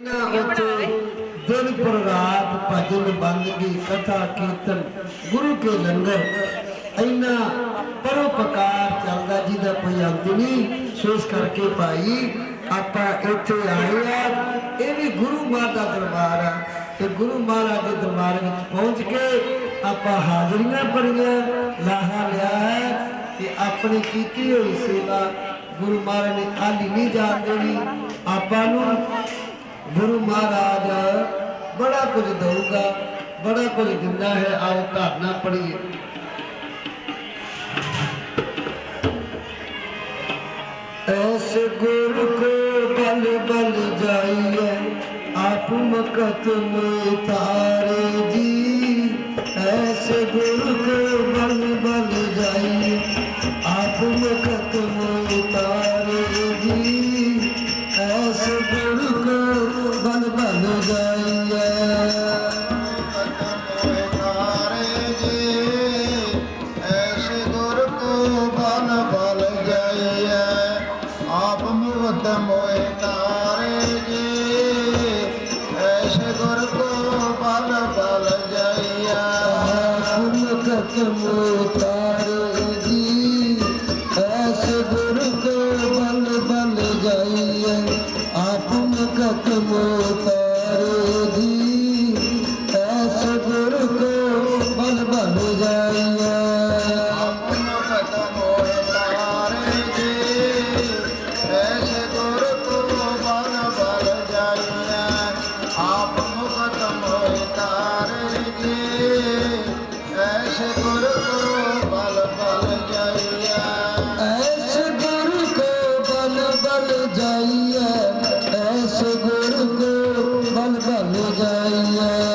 ਨਾ ਦਿਨ ਪਰ ਰਾਤ ਭਜਨ ਬੰਦਗੀ ਕਥਾ ਕੀਰਤਨ, ਗੁਰੂ ਕੇ ਲੰਗਰ? ਇੰਨਾ ਪਰਉਪਕਾਰ ਚੱਲਦਾ ਜਿਹਦਾ ਕੋਈ ਅੰਤ ਨਹੀਂ। ਸੋ ਇਸ ਕਰਕੇ ਭਾਈ, ਆਪਾਂ ਇੱਥੇ ਆਏ ਆ। ਇਹ ਵੀ ਗੁਰੂ ਮਾਤਾ ਦਰਬਾਰ ਆ। ਤੇ ਗੁਰੂ ਮਹਾਰਾਜ ਦੇ ਦਰਬਾਰ ਵਿੱਚ ਪਹੁੰਚ ਕੇ ਆਪਾਂ ਹਾਜ਼ਰੀਆਂ ਭਰੀਆਂ, ਲਾਹਾ ਲਿਆ ਹੈ ਤੇ ਆਪਣੀ ਕੀਤੀ ਹੋਈ ਸੇਵਾ ਗੁਰੂ ਮਹਾਰਾਜ ਨੇ ਖਾਲੀ ਨਹੀਂ ਜਾਣ ਦੇਣੀ। ਆਪਾਂ ਨੂੰ ਗੁਰੂ ਮਹਾਰਾਜ ਬੜਾ ਕੁਝ ਦਊਗਾ, ਬੜਾ ਕੁਝ ਦਿੰਦਾ ਹੈ, ਆਓ ਧਾਰਨਾ ਪੜੀਏ ਐਸ ਗੁਰੂ ਕੋ ਬਲ ਬਲ ਜਾਈਏ, ਆਪ ਮਕਤ ਮੇ ਤਾਰੇ ਜੀ। ਐਸ ਗੁਰੂ ਕੋ ਬਲ ਬਲ ਜਾਈਏ, ਆਪ ਮਕਤ ਮੇ ਤਾਰੇ मोता जाइए ऐसे गुरु को बल बल जाइए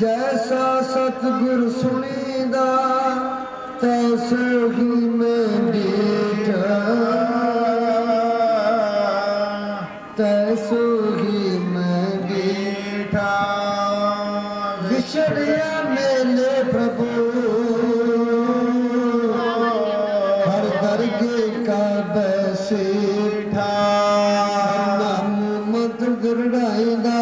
ਜੈਸਾ ਸਤਿਗੁਰ ਸੁਣੀਦਾ, ਤੈਸੋ ਹੀ ਮੈਂ ਦੀਠਾ ਤੈਸੋ ਹੀ ਮੈਂ ਦੀਠਾ ਵਿਛੜਿਆ ਮੇਲੇ ਪ੍ਰਭੂ। ਹਰ ਦਰਗੇ ਕਾ ਬੈਸੇਠਾ। ਨਾਮ ਮਤ ਗਰੜਾਈਦਾ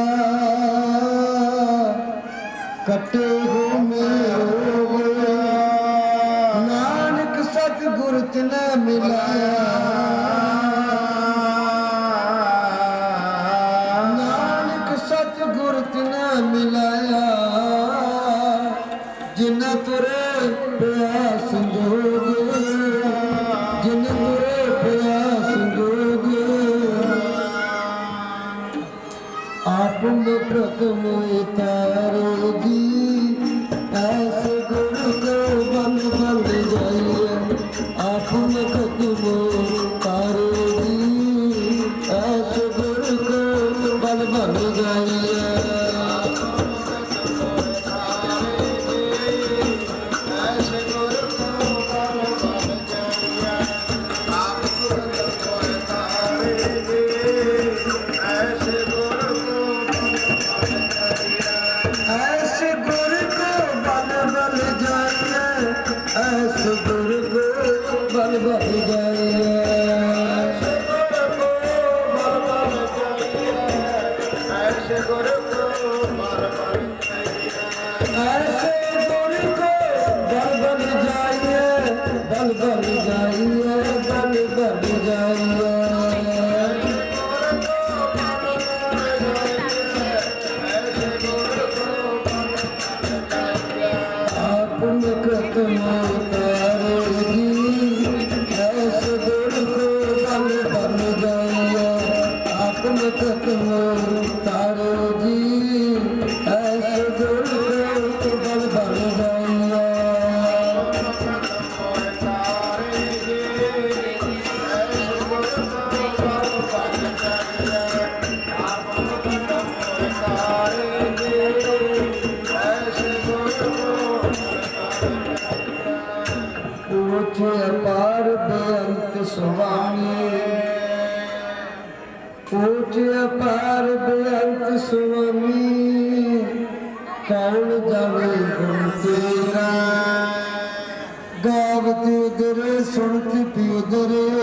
ਆਪ ਪ੍ਰਥਮ ਤਾਰੇ ਜੀ ਐਸੇ ਗੁਰੂ ਕੋ ਬਲ ਬਲ আখ করব বলবল আখ করব বলবল আখ 嗯 ਕੋਟ ਅਪਾਰ ਬੇਅੰਤ ਸੁਆਮੀ ਕੌਣ ਜਾਵੇ ਗੁਣ ਤੇਰਾ। ਗਾਵਤ ਉਦਰ ਸੁਣਤ ਪੀ ਉਦਰੇ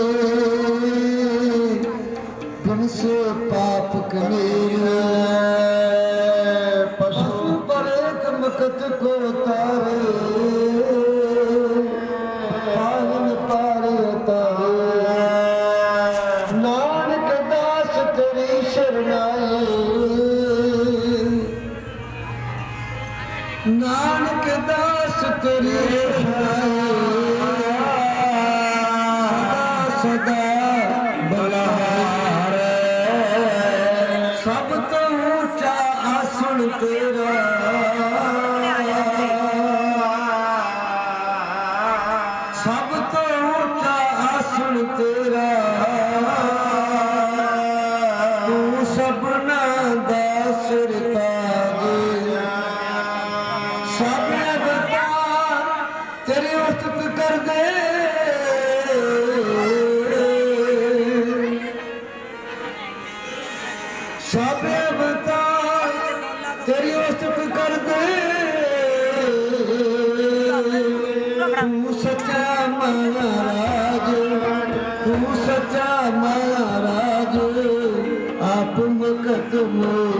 Богу.